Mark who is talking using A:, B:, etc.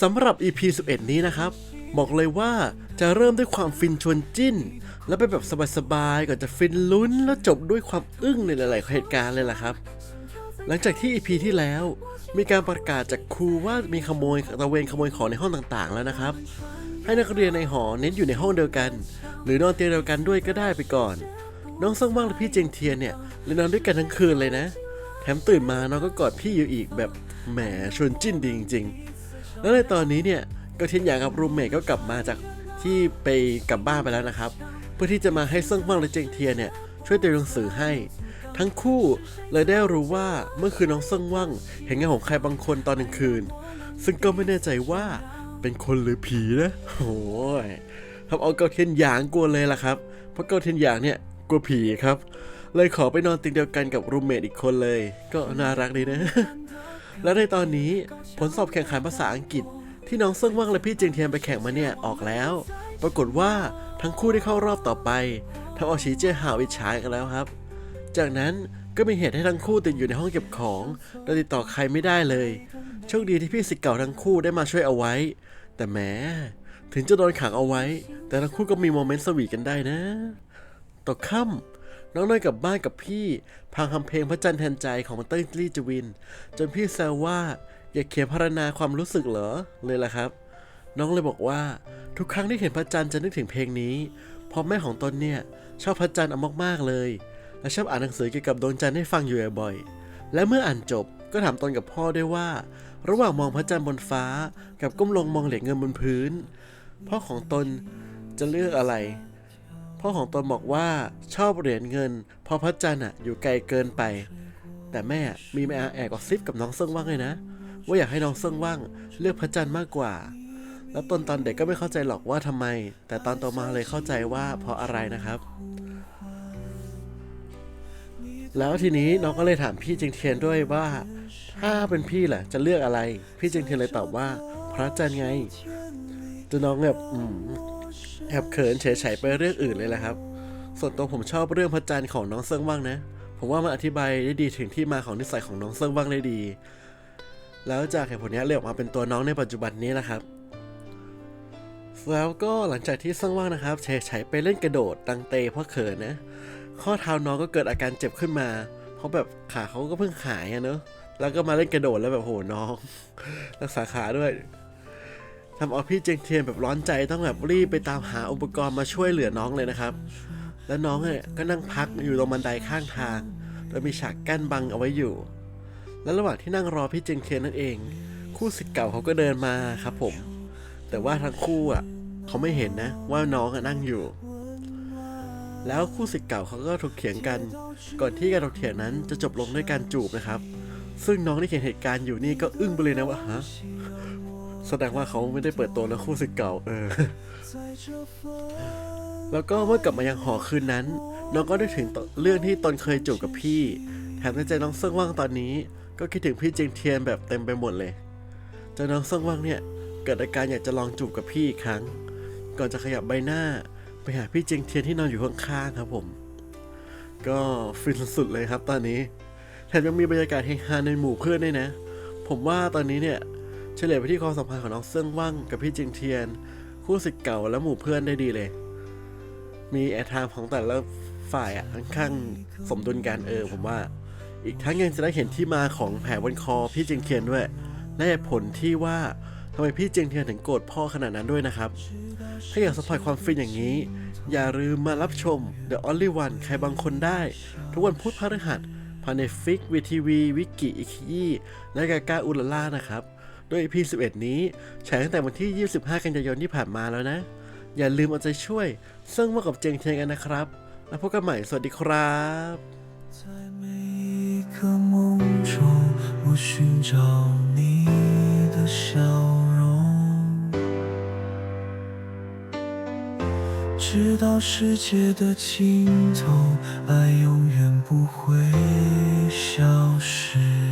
A: สำหรับ EP 11 นี้นะครับ บอกเลยว่าจะเริ่มด้วยความฟินชวนจิ้น แล้วไปแบบสบายๆก่อนจะฟินลุ้นแล้วจบด้วยความอึ้งในหลายๆเหตุการณ์เลยล่ะครับ หลังจากที่ EP ที่แล้ว มีการประกาศจากครูว่ามีขโมยตะเวนขโมยของในห้องต่างๆ แล้วนะครับ ให้นักเรียนในหอเน้นอยู่ในห้องเดียวกัน หรือนอนเตียงเดียวกันด้วยก็ได้ไปก่อน น้องซ่งว่างและพี่เจงเทียนเนี่ยเลยนอนด้วยกันทั้งคืนเลยนะ แถมตื่นมาน้องก็กอดพี่อยู่อีกแบบแหมชวนจิ้นดีจริงๆ แล้วในตอนนี้เนี่ยก็เทียนหยางกับรูมเมทก็กลับมาจากที่ไปกลับบ้านไปแล้วนะครับ เพื่อที่จะมาให้เซิ่งว่างและเจงเทียเนี่ยช่วยเตรียมหนังสือให้ ทั้งคู่เลยได้รู้ว่าเมื่อคืนน้องเซิ่งว่างเห็นเงาของใครบางคนตอนกลางคืน ซึ่งก็ไม่แน่ใจว่าเป็นคนหรือผีนะโอ้ยทำเอาเกาเทียนหยางกลัวเลยล่ะครับ เพราะเกาเทียนหยางเนี่ยกลัวผีครับ เลยขอไปนอนเตียงเดียวกันกับรูมเมทอีกคนเลย ก็น่ารักดีนะ และในตอนนี้ผลสอบแข่งขันภาษาอังกฤษ ที่น้องเซิ่งว่างและพี่เจียงเทียนไปแข่งมาเนี่ยออกแล้ว ปรากฏว่าทั้งคู่ได้เข้ารอบต่อไปทำเอาฉีเจี้ยห่าวอิจฉากันแล้วครับ จากนั้นก็มีเหตุให้ทั้งคู่ติดอยู่ในห้องเก็บของโดยติดต่อใครไม่ได้เลย โชคดีที่พี่สิทธิ์เก่าทั้งคู่ได้มาช่วยเอาไว้ แต่แหมถึงจะโดนขังเอาไว้ แต่ทั้งคู่ก็มีโมเมนต์สวีทกันได้นะตกค่ำ น้องเนยกลับบ้านกับพี่พังทำเพลงพระจันทร์แทนใจของเต้ยลี่จวิน จนพี่แซวว่าอย่าเขียนพรรณนาความรู้สึกเหรอเลยล่ะครับ น้องเลยบอกว่าทุกครั้งที่เห็นพระจันทร์จะนึกถึงเพลงนี้เพราะแม่ของตนเนี่ยชอบพระจันทร์เอามากๆเลย และชอบอ่านหนังสือเกี่ยวกับดวงจันทร์ให้ฟังอยู่บ่อยๆและเมื่ออ่านจบก็ถามตนกับพ่อด้วยว่า ระหว่างมองพระจันทร์บนฟ้า กับก้มลงมองเหรียญเงินบนพื้น พ่อของตนจะเลือกอะไร พ่อของตนบอกว่าชอบเหรียญเงิน เพราะพระจันทร์อะอยู่ไกลเกินไป แต่แม่มีแม่แอบกระซิบกับน้องเซิงว่างเลยนะ ว่าอยากให้น้องเซิงว่างเลือกพระจันทร์มากกว่า แล้วตนตอนเด็กก็ไม่เข้าใจหรอกว่าทำไม แต่ตอนโตมาเลยเข้าใจว่าเพราะอะไรนะครับ แล้วทีนี้น้องก็เลยถามพี่จิงเทียนด้วยว่า ถ้าเป็นพี่แหละจะเลือกอะไร พี่จิงเทียนเลยตอบว่า พระจันทร์ไงจนน้องแบบอืม แอบเขินเฉยๆไปเรื่องอื่นเลยแหละครับ ส่วนตัวผมชอบเรื่องพระจันทร์ของน้องเซิงว่างนะ ผมว่ามันอธิบายได้ดีถึงที่มาของนิสัยของน้องเซิงว่างได้ดี แล้วจากเหตุผลนี้เลยออกมาเป็นตัวน้องในปัจจุบันนี้นะครับ แล้วก็หลังจากที่เซิงว่างนะครับเฉยๆไปเล่นกระโดดตังเตเพราะเขินนะ ข้อเท้าน้องก็เกิดอาการเจ็บขึ้นมา เพราะแบบขาเขาก็เพิ่งหายอะเนอะแล้วก็มาเล่นกระโดดแล้วแบบโหน้อง รักษาขาด้วย ทำเอาพี่เจงเทียนแบบร้อนใจต้องแบบรีบไปตามหาอุปกรณ์มาช่วยเหลือน้องเลยนะครับ แล้วน้องเนี่ยก็นั่งพักอยู่ตรงบันไดข้างทาง โดยมีฉากกั้นบังเอาไว้อยู่ แล้วระหว่างที่นั่งรอพี่เจงเทียนนั่นเอง คู่สิทธิ์เก่าเขาก็เดินมาครับผม แต่ว่าทั้งคู่อะเขาไม่เห็นนะว่าน้องนั่งอยู่ แล้วคู่สิทธิ์เก่าเขาก็ถกเถียงกัน ก่อนที่การถกเถียงนั้นจะจบลงด้วยการจูบนะครับ ซึ่งน้องที่เห็นเหตุการณ์อยู่นี่ก็อึ้งไปเลยนะว่าฮะ แสดงว่าเขาไม่ได้เปิดตัวนะคู่สิทธิ์เก่าเออ แล้วก็เมื่อกลับมายังหอคืนนั้น น้องก็ได้ถึงเรื่องที่ตนเคยจูบกับพี่ แถมในใจน้องเซิงว่างตอนนี้ ก็คิดถึงพี่เจียงเทียนแบบเต็มไปหมดเลยจนน้องเซิงว่างเนี่ย เกิดอาการอยากจะลองจูบกับพี่อีกครั้ง ก่อนจะขยับใบหน้าไปหาพี่เจียงเทียนที่นอนอยู่ข้างๆครับผม ก็ฟินสุดๆเลยครับตอนนี้ แถมยังมีบรรยากาศเฮฮาในหมู่เพื่อนด้วยนะ ผมว่าตอนนี้เนี่ย เฉลยไปที่ความสัมพันธ์ของน้องเซิงว่างกับพี่เจียงเทียน คู่สิทธิ์เก่าและหมู่เพื่อนได้ดีเลย มีแอร์ไทม์ของแต่ละฝ่ายอะค่อนข้างสมดุลกันเออผมว่า อีกทั้งยังจะได้เห็นที่มาของแผลบนคอพี่เจียงเทียนด้วย และผลที่ว่าทำไมพี่เจียงเทียนถึงโกรธพ่อขนาดนั้นด้วยนะครับ ถ้าอยากสัมผัสความฟินอย่างนี้ อย่าลืมมารับชม The Only One ใครบางคนได้ ทุกวันพุธพฤหัสผ่านในฟิกวีทีวีวิกิอิคิยี่และกากาอุลล่านะครับ โดย EP 11 นี้ฉายตั้งแต่วันที่ 25 กันยายนที่ผ่านมาแล้วนะ อย่าลืมเอาใจช่วยซึ่งมากับเจงเทียนกันนะครับ แล้วพบกันใหม่สวัสดีครับ
B: 在每一个梦中，我寻找你的笑容，直到世界的尽头，爱永远不会消失。